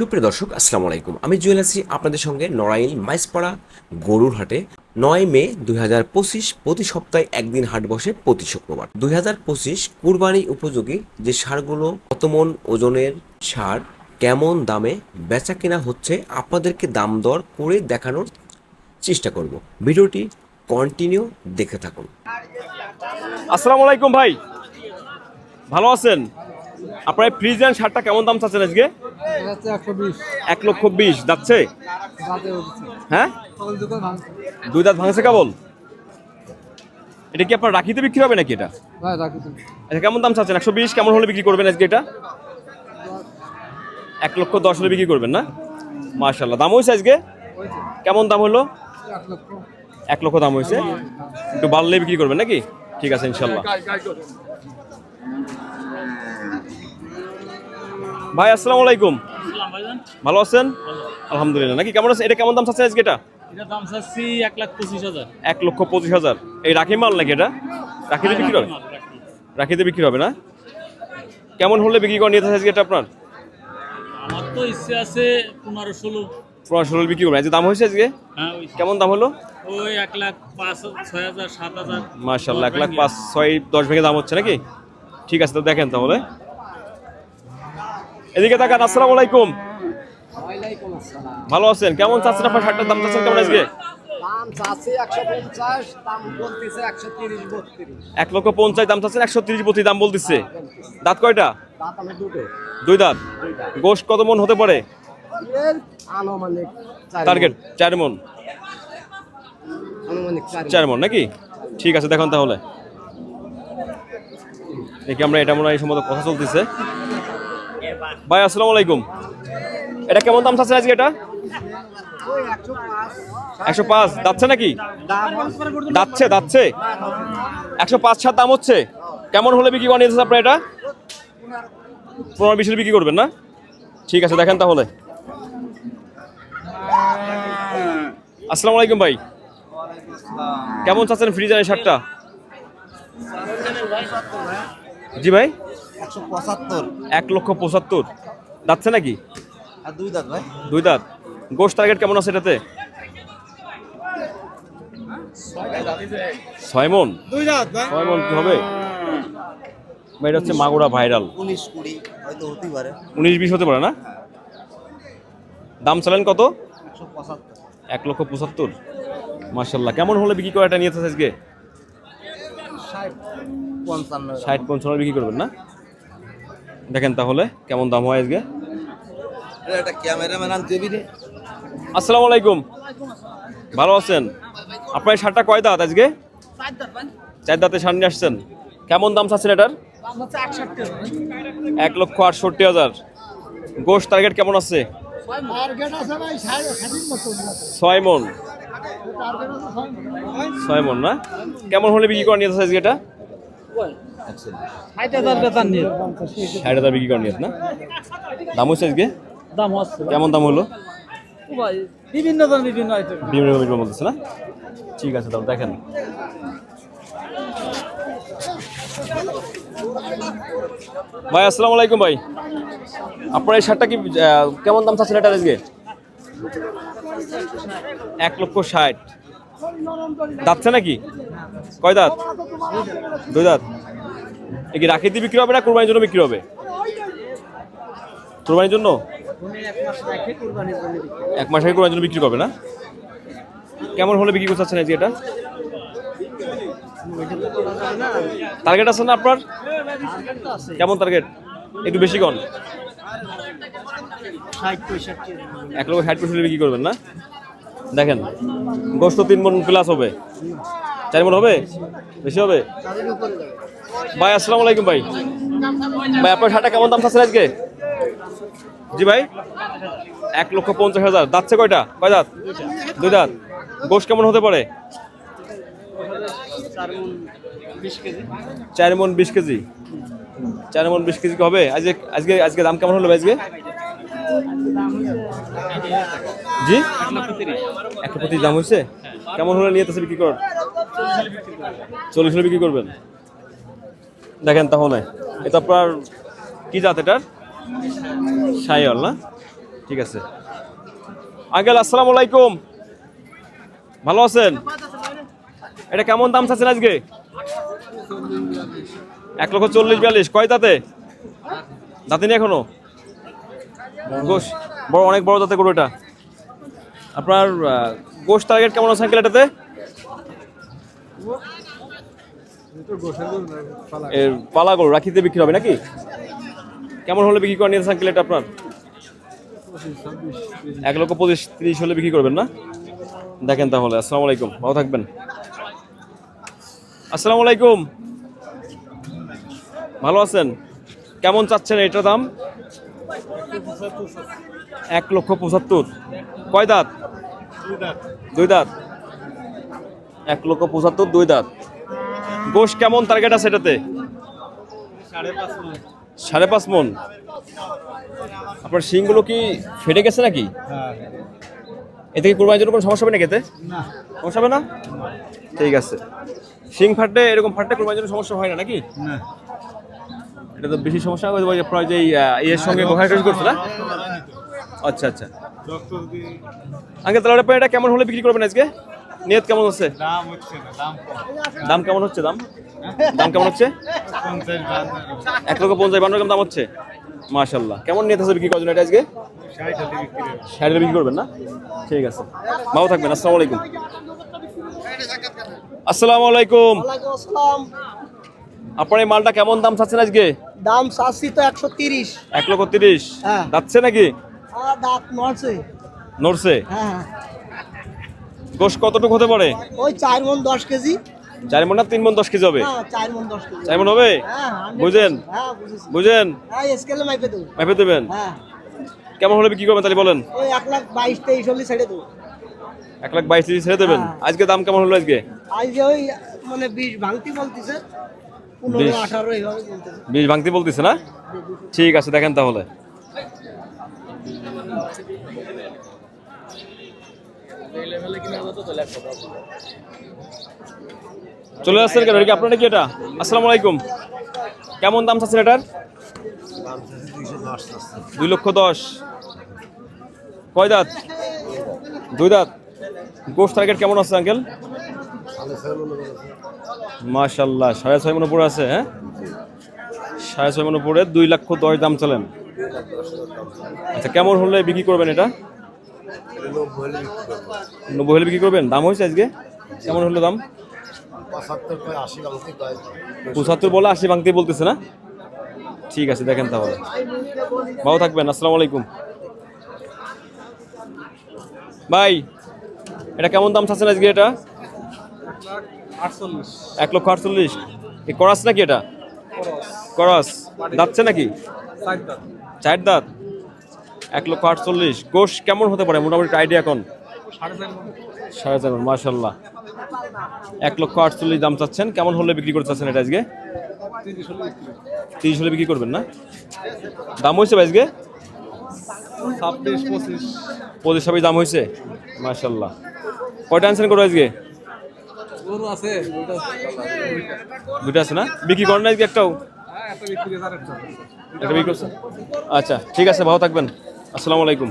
সুপ্রিয় দর্শক, আসসালামু আলাইকুম। আমি জুয়েল আছি আপনাদের সঙ্গে নড়াইল মাইসপাড়া গরুর হাটে। নয় মে দুই হাজার পঁচিশ, প্রতি সপ্তাহে একদিন হাট বসে প্রতি শুক্রবার। দুই হাজার পঁচিশ কুরবানি উপযোগী যে সারগুলো কত মন ওজনের সার, কেমন দামে বেচা কেনা হচ্ছে আপনাদেরকে দাম দর করে দেখানোর চেষ্টা করব। ভিডিওটি কন্টিনিউ দেখে থাকুন। আসসালামু আলাইকুম ভাই। ভালো আছেন? আপনার এই ফ্রিজ অ্যান্ড শার্টটা কেমন দাম চাচ্ছেন আজকে? এক লক্ষ বিশ। যাচ্ছে? হ্যাঁ? দুই দাঁত ভাঙছে কেবল? এটা কি আপনার রাখিতে বিক্রি হবে নাকি এটা? তুমি আচ্ছা কেমন দাম চাচ্ছেন? একশো বিশ কেমন হলে বিক্রি করবেন আজকে এটা? এক লক্ষ দশ হলে বিক্রি করবেন না? মার্শাল্লাহ দাম হয়েছে আজকে? কেমন দাম হলো? এক লক্ষ দাম হয়েছে। একটু বাড়লে বিক্রি করবেন নাকি? ঠিক আছে ইনশাল্লাহ ভাই আসসালামু আলাইকুম। ভালো আছেন? আলহামদুলিল্লাহ। নাকি কেমন আছে এটা কেমন দাম চাচ্ছে আজকে এটা? এটা দাম চাচ্ছি এক লাখ পঁচিশ হাজার। এক লক্ষ পঁচিশ হাজার। এই রাখি মাল নাকি এটা? রাখিতে বিক্রি হবে? রাখিতে বিক্রি হবে না? কেমন হলে বিক্রি করে নিয়ে আজকে এটা আপনার? আমার তো ইচ্ছে আছে পনেরো ষোলো। পনেরো ষোলো বিক্রি করবেন আজকে দাম হয়েছে আজকে? হ্যাঁ কেমন দাম হলো? ওই এক লাখ পাঁচ ছয় হাজার সাত হাজার। মার্শাল্লাহ এক লাখ পাঁচ ছয় দশ ভাগে দাম হচ্ছে নাকি? ঠিক আছে তো দেখেন তাহলে। এদিকে তাকান আসসালামু আলাইকুম। ভালো আছেন? কেমন চাচ্ছেন আপনার শার্টের দাম চাচ্ছেন কেমন আজকে? এক লক্ষ পঞ্চাশ দাম চাচ্ছেন একশো তিরিশ বত্রিশ দাম বলতেছে। দাঁত কয়টা? দুই দাঁত। গোশ কত মন হতে পারে? এর আনুমানিক টার্গেট চার মন। চার মন। নাকি? ঠিক আছে দেখুন তাহলে। দেখি আমরা এটা মনে হয় কথা চলতেছে। ভাই, আসসালামু আলাইকুম। এটা কেমন দাম চাচ্ছে আজকে এটা? একশো পাঁচ। যাচ্ছে নাকি? যাচ্ছে যাচ্ছে একশো পাঁচ সাত দাম হচ্ছে। কেমন হলে বিক্রি করে নিয়েছে আপনার এটা? পনেরো বিশের বিক্রি করবেন না? ঠিক আছে, দেখেন তাহলে। আসসালামু আলাইকুম ভাই। কেমন চাচ্ছেন ফ্রিজারের শার্টটা? জি ভাই। একশো পঁচাত্তর। এক লক্ষ পঁচাত্তর। যাচ্ছে নাকি? আর দুই দাঁত ভাই। দুই দাঁত। গোশ টার্গেট কেমন আছে এটাতে? ছয় মন দুই দাঁত ভাই। ছয় মন কি হবে? ভাই, এটা হচ্ছে মাগুরা ভাইরাল উনিশ কুড়ি হয়তো হতেই পারে। উনিশ বিশ হতে পারে না? দাম চালেন কত? এক লক্ষ পঁচাত্তর। মার্শাল্লাহ কেমন হলে বিক্রি করে এটা নিয়েছে আজকে? ষাট পঞ্চান্ন। ষাট পঞ্চান্ন বিক্রি করবেন না? দেখেন তাহলে কেমন দাম হয় আজকে? আসসালামু আলাইকুম। ভালো আছেন? আপনার শার্টটা কয় দাঁত আজকে? চার দাঁতে সার নিয়ে আসছেন। কেমন দাম চাচ্ছেন এটার? এক লক্ষ আটষট্টি হাজার। গোশ টার্গেট কেমন আছে? ছয় মন। ছয় মন। না? কেমন হলে বিক্রি করে নিয়েছে আজকে এটা? ষাট হাজার বেতন নিয়ে ষাট হাজার বিক্রি না? দাম হচ্ছে আজকে? দাম হচ্ছে। কেমন দাম হলো? ভাই বিভিন্ন জন বিভিন্ন আইটেম বিভিন্ন রকমের বলতেছে না? ঠিক আছে তাহলে দেখেন। ভাই আসসালামু আলাইকুম ভাই। আপনার এই শার্টটা কি কেমন দাম চাচ্ছেন এটা আজকে? এক লক্ষ ষাট। যাচ্ছে নাকি? কয় দাঁত? দুই দাঁত? কি রাখিতে বিক্রি হবে না কোরবানির জন্য বিক্রি হবে? কোরবানির জন্য? এক মাস আগে কোরবানির জন্য বিক্রি করবে না? কেমন হলে বিক্রি করতে চাচ্ছেন আজকে এটা? টার্গেট আছে না আপনার? কেমন টার্গেট একটু বেশি কন। এক লক্ষ ষাট পয়সা বিক্রি করবেন না? দেখেন গোস্ত তিন মন প্লাস হবে। চার মন হবে? বেশি হবে? ভাই, আসসালামু আলাইকুম ভাই। ভাই, আপনার শার্টটা কেমন দাম চাচ্ছেন আজকে? জি ভাই। এক লক্ষ পঞ্চাশ হাজার। দাঁতছে কয়টা? কয় দাঁত? দুই দাঁত। গোশ কেমন হতে পারে? চার মন বিশ কেজি। চার মন বিশ কেজি হবে? আজকে আজকে আজকে দাম কেমন হলো আজকে? জি? একটা প্রতি দাম হয়েছে? কেমন হলে নিয়ে বিক্রি কর। চল্লিশ হলে বিক্রি করবেন? দেখেন তাহলে, এটা আপনার কি জাত এটার? সাইওয়াল না? ঠিক আছে। আঙ্কেল, আসসালামু আলাইকুম। ভালো আছেন? এটা কেমন দাম চাচ্ছেন আজকে? এক লক্ষ চল্লিশ বিয়াল্লিশ। কয় তাতে দাঁতিনি এখনও? গোশ, বড়, অনেক বড় দাঁতে গরু এটা। আপনার গোশ টার্গেট কেমন আছে আঙ্কেল এটাতে? এর পালা গরু রাখিতে বিক্রি হবে নাকি? কেমন হলে বিক্রি করে নিয়েছেন আঙ্কেল এটা আপনার? এক লক্ষ পঁচিশ, তিরিশ হলে বিক্রি করবেন না? দেখেন তাহলে, আসসালামু আলাইকুম, ভালো থাকবেন। আসসালামু আলাইকুম। ভালো আছেন? কেমন চাচ্ছেন এটার দাম? এক লক্ষ পঁচাত্তর। কয় দাঁত? দুই দাঁত। এক লক্ষ পঁচাত্তর দুই দাঁত। গোশ কেমন টার্গেট আছে এটাতে? সাড়ে পাঁচ মন। আপনার শিংগুলো কি ফেটে গেছে নাকি? এতে কি কোরবানির জন্য কোনো সমস্যা হবে নাকি এতে? সমস্যা হবে না? ঠিক আছে। শিং ফাটলে এরকম ফাটলে কোরবানির জন্য সমস্যা হয় না নাকি? এটা তো বেশি সমস্যা ওই আপনার যে ইয়ের সঙ্গে ঘোষাঘাটি করছে না? আচ্ছা আচ্ছা। আগে তাহলে এটা কেমন হলে বিক্রি করবেন আজকে? নিয়ত কেমন হচ্ছে? দাম হচ্ছে না দাম কম। দাম কেমন হচ্ছে দাম? দাম কেমন হচ্ছে? এক লক্ষ পঞ্চাশ বান্ন দাম হচ্ছে? মাশাল্লাহ কেমন নিয়ত আছে বিক্রি করার জন্য এটা আজকে? ষাট বিক্রি হবে ষাট বিক্রি করবেন না? ঠিক আছে। ভালো থাকবেন আসসালামু আলাইকুম। আসসালামু আলাইকুম। ওয়ালাইকুম আসসালাম। আপনার এই মালটা কেমন দাম চাচ্ছেন আজকে? দাম চাচ্ছি তো একশো তিরিশ। এক লক্ষ তিরিশ। হ্যাঁ। যাচ্ছে নাকি? আর দাঁত নড়ছে। নড়ছে? হ্যাঁ হ্যাঁ। গোশ কতটুকু হতে পারে? ওই চার মন দশ কেজি। চার মন না তিন মন দশ কেজি হবে? হ্যাঁ চার মন হবে? হ্যাঁ বুঝেন? হ্যাঁ বুঝেন? হ্যাঁ স্কেলে মাইপে দেবেন? হ্যাঁ। কেমন হলে কি করবেন তাহলে বলেন? ওই এক লাখ বাইশ তেইশ হলে ছেড়ে দেবো। এক লাখ বাইশ তিরিশ ছেড়ে দেবেন। আজকে দাম কেমন হলো আজকে? আজ যে ওই মানে বিশ ভাঙতি বলতেছে। পনেরো বিশ। আঠারো এইভাবে বলতেছে। বীজ ভাঙতে বলতেছে না? ঠিক আছে দেখেন তাহলে। চলে আসছেন কেন? কি আপনার কি এটা? আসসালামু আলাইকুম। কেমন দাম চাচ্ছেন এটার? দুই লক্ষ দশ। কয় দাঁত? দুই দাঁত। গোস টার্গেট কেমন আছে আঙ্কেল মাশাল্লাহ, সাড়ে ছয় মন উপরে আছে হ্যাঁ? সাড়ে ছয় মন উপরে দুই লক্ষ দশ দাম চলেন। আচ্ছা কেমন হলে বিক্রি করবেন এটা? নব্বই হলে বিক্রি করবেন? দাম হয়েছে আজকে? কেমন হলো দাম? পঁচাত্তর বলে আশি ভাঙতে বলতেছে না? ঠিক আছে দেখেন তাহলে। ভালো থাকবেন আসসালামু আলাইকুম। ভাই এটা কেমন দাম চাচ্ছেন আজকে এটা? এক লক্ষ আটচল্লিশ। এ করাস নাকি এটা? করাস। যাচ্ছে নাকি? চার দাঁত? এক লক্ষ আটচল্লিশ। গোশ কেমন হতে পারে? মোটামুটি আইডিয়া এখন সাড়ে চার চার মাশাল্লাহ। এক লক্ষ আটচল্লিশ দাম চাচ্ছেন। কেমন হলে বিক্রি করতে চাচ্ছেন এটা আজকে? তিরিশ হলে বিক্রি করবেন না? দাম হয়েছে ভাই আজকে? ছাব্বিশ পঁচিশ। পঁচিশ ছাব্বিশ দাম হয়েছে? মাশাল্লাহ। কয়টা আনছেন করো আজকে? আছে দুটো আছে। না? বিক্রি করেন না আজকে একটাও? হ্যাঁ একটা বিক্রি করছেন? আচ্ছা ঠিক আছে ভালো থাকবেন। আসসালামু আলাইকুম।